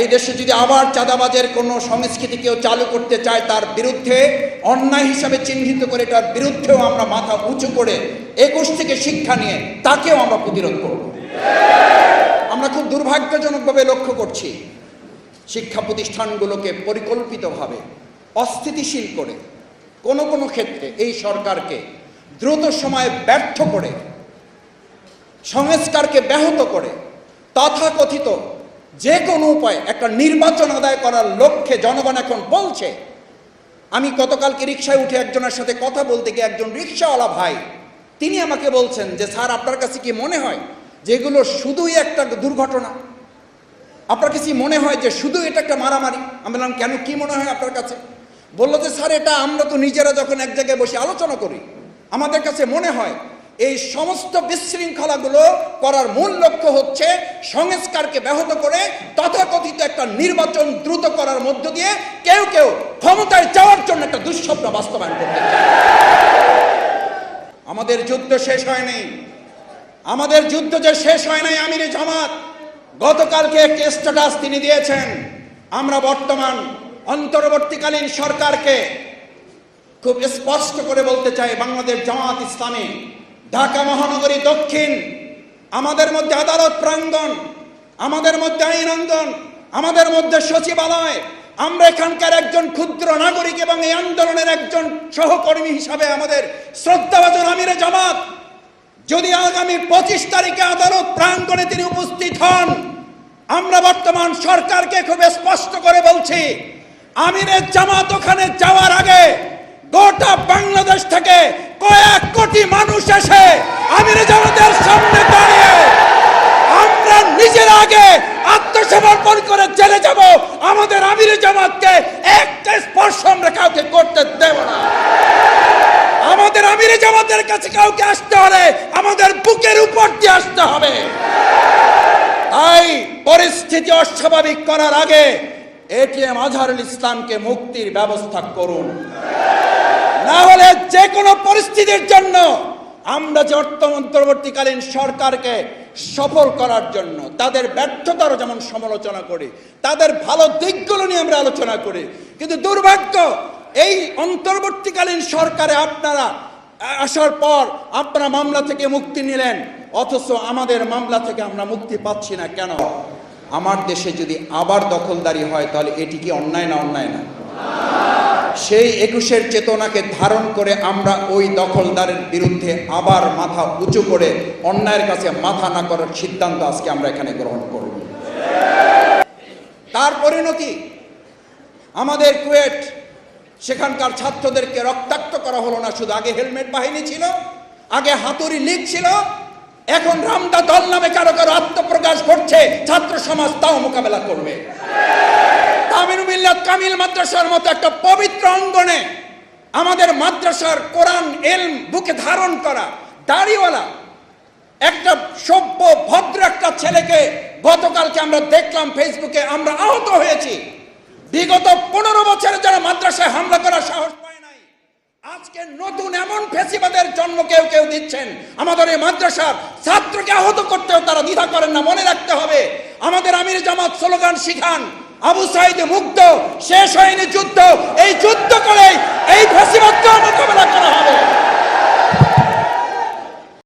এই দেশে যদি আবার চাঁদাবাজের কোনো সংস্কৃতি কেউ চালু করতে চায়, তার বিরুদ্ধে অন্যায় হিসাবে চিহ্নিত করে এটার বিরুদ্ধেও আমরা মাথা উঁচু করে একুশ থেকে শিক্ষা নিয়ে তাকেও আমরা প্রতিরোধ করব। আমরা খুব দুর্ভাগ্যজনকভাবে লক্ষ্য করছি, শিক্ষা প্রতিষ্ঠানগুলোকে পরিকল্পিতভাবে অস্থিতিশীল করে কোনো কোনো ক্ষেত্রে এই সরকারকে দ্রুত সময়ে ব্যর্থ করে, সংস্কারকে ব্যাহত করে, তথাকথিত যে কোনো উপায় একটা নির্বাচন আদায় করার লক্ষ্যে জনগণ এখন বলছে, আমি গতকালকে রিক্সায় উঠে একজনের সাথে কথা বলতে গিয়ে একজন রিক্সাওয়ালা ভাই, তিনি আমাকে বলছেন যে, স্যার, আপনার কাছে কি মনে হয় যেগুলো শুধুই একটা দুর্ঘটনা? আপনার কাছে মনে হয় যে শুধু এটা একটা মারামারি? আমি বললাম, কেন, কি মনে হয় আপনার কাছে? বলল যে, স্যার, এটা আমরা তো নিজেরা যখন এক জায়গায় বসে আলোচনা করি, আমাদের কাছে মনে হয় এই সমস্ত বিশৃঙ্খলাগুলো করার মূল লক্ষ্য হচ্ছে সংস্কারকে ব্যাহত করে তথাকথিত একটা নির্বাচন দ্রুত করার মধ্য দিয়ে কেউ কেউ ক্ষমতায় যাওয়ার জন্য একটা দুঃস্বপ্ন বাস্তবায়ন করতে আমাদের যুদ্ধ শেষ হয়নি। আমাদের যুদ্ধ যে শেষ হয় নাই, আমিরে জামাত। গতকালকে একটি স্ট্যাটাস তিনি দিয়েছেন। আমরা বর্তমান, অন্তর্বর্তীকালীন সরকারকে খুব স্পষ্ট করে বলতে চাই, বাংলাদেশ জামাত ইসলামী। ঢাকা মহানগরী দক্ষিণ, আমাদের মধ্যে আদালত প্রাঙ্গণ, আমাদের মধ্যে আইন অঙ্গন আমাদের মধ্যে সচিবালয়, আমরা এখানকার একজন ক্ষুদ্র নাগরিক এবং এই আন্দোলনের একজন সহকর্মী হিসাবে আমাদের শ্রদ্ধাভাজন আমিরে জামাত। যদি আগামী পঁচিশ তারিখে আদালত প্রাঙ্গণে তিনি উপস্থিত হন, আমরা বর্তমান সরকারকে খুব স্পষ্ট করে বলছি আমিরের জামাত ওখানে যাওয়ার আগে গোটা বাংলাদেশ থেকে কয়েক কোটি মানুষ এসে আমির জামাতের সামনে দাঁড়িয়ে আমরা নিজের আগে আত্মসমর্পণ করে জেলে যাব। আমাদের আমির জামাতকে একটা স্পর্শ আমরা কাউকে করতে দেব না। আমাদের আমিরে জামাতের কাছে কাউকে আসতে হলে আমাদের বুকের উপর দিয়ে আসতে হবে। তাই পরিস্থিতি অস্বাভাবিক করার আগে এটিএম আজহারুল ইসলামকে মুক্তির ব্যবস্থা করুন। না হলে যে কোনো পরিস্থিতির জন্য আমরা যে অর্থ অন্তর্বর্তীকালীন সরকারকে সফল করার জন্য, তাদের ব্যর্থতারও যেমন সমালোচনা করি, তাদের ভালো দিকগুলো নিয়ে আমরা আলোচনা করি। কিন্তু দুর্ভাগ্য, এই অন্তর্বর্তীকালীন সরকারে আপনারা আসার পর আপনারা মামলা থেকে মুক্তি নিলেন, অথচ আমাদের মামলা থেকে আমরা মুক্তি পাচ্ছি না। কেন? আমার দেশে যদি আবার দখলদারি হয়, তাহলে এটি কি অন্যায় না অন্যায় না? সেই একুশের চেতনাকে ধারণ করে আমরা ওই দখলদারের বিরুদ্ধে আবার মাথা উঁচু করে অন্যায়ের কাছে মাথা না করার সিদ্ধান্ত আজকে আমরা এখানে গ্রহণ করব। তার পরিণতি, আমাদের কুয়েট, সেখানকার ছাত্রদেরকে রক্তাক্ত করা হলো না, শুধু আগে হেলমেট বাহিনী ছিল, আগে হাতুড়ি লীগ ছিল, এখন রামদা দল নামে কারও কারও আত্মপ্রকাশ করছে ছাত্র সমাজ তাও মোকাবেলা করবে। তামিল মিল্লাত কামিল মাদ্রাসার মতো একটা পবিত্র অঙ্গনে আমাদের মাদ্রাসার কোরআন, এলম, বুকে ধারণ করা দাড়িওয়ালা, একটা সভ্য, ভদ্র একটা ছেলেকে গতকালকে আমরা দেখলাম ফেসবুকে আমরা আহত হয়েছি। বিগত পনেরো বছরে যারা মাদ্রাসায় হামলা করার সাহস পায় নাই, আজকে নতুন এমন ফেসিবাদের জন্ম কেউ কেউ দিচ্ছেন। আমাদের এই মাদ্রাসার ছাত্রকে আহত করতেও তারা দ্বিধা করেন না, মনে রাখতে হবে। আমাদের আমির জামাত স্লোগান শিখান আবু সাইদ মুক্ত শেষ হয়নি যুদ্ধ। এই যুদ্ধ করে এই ফেসিবাদকে মোকাবেলা করা হবে।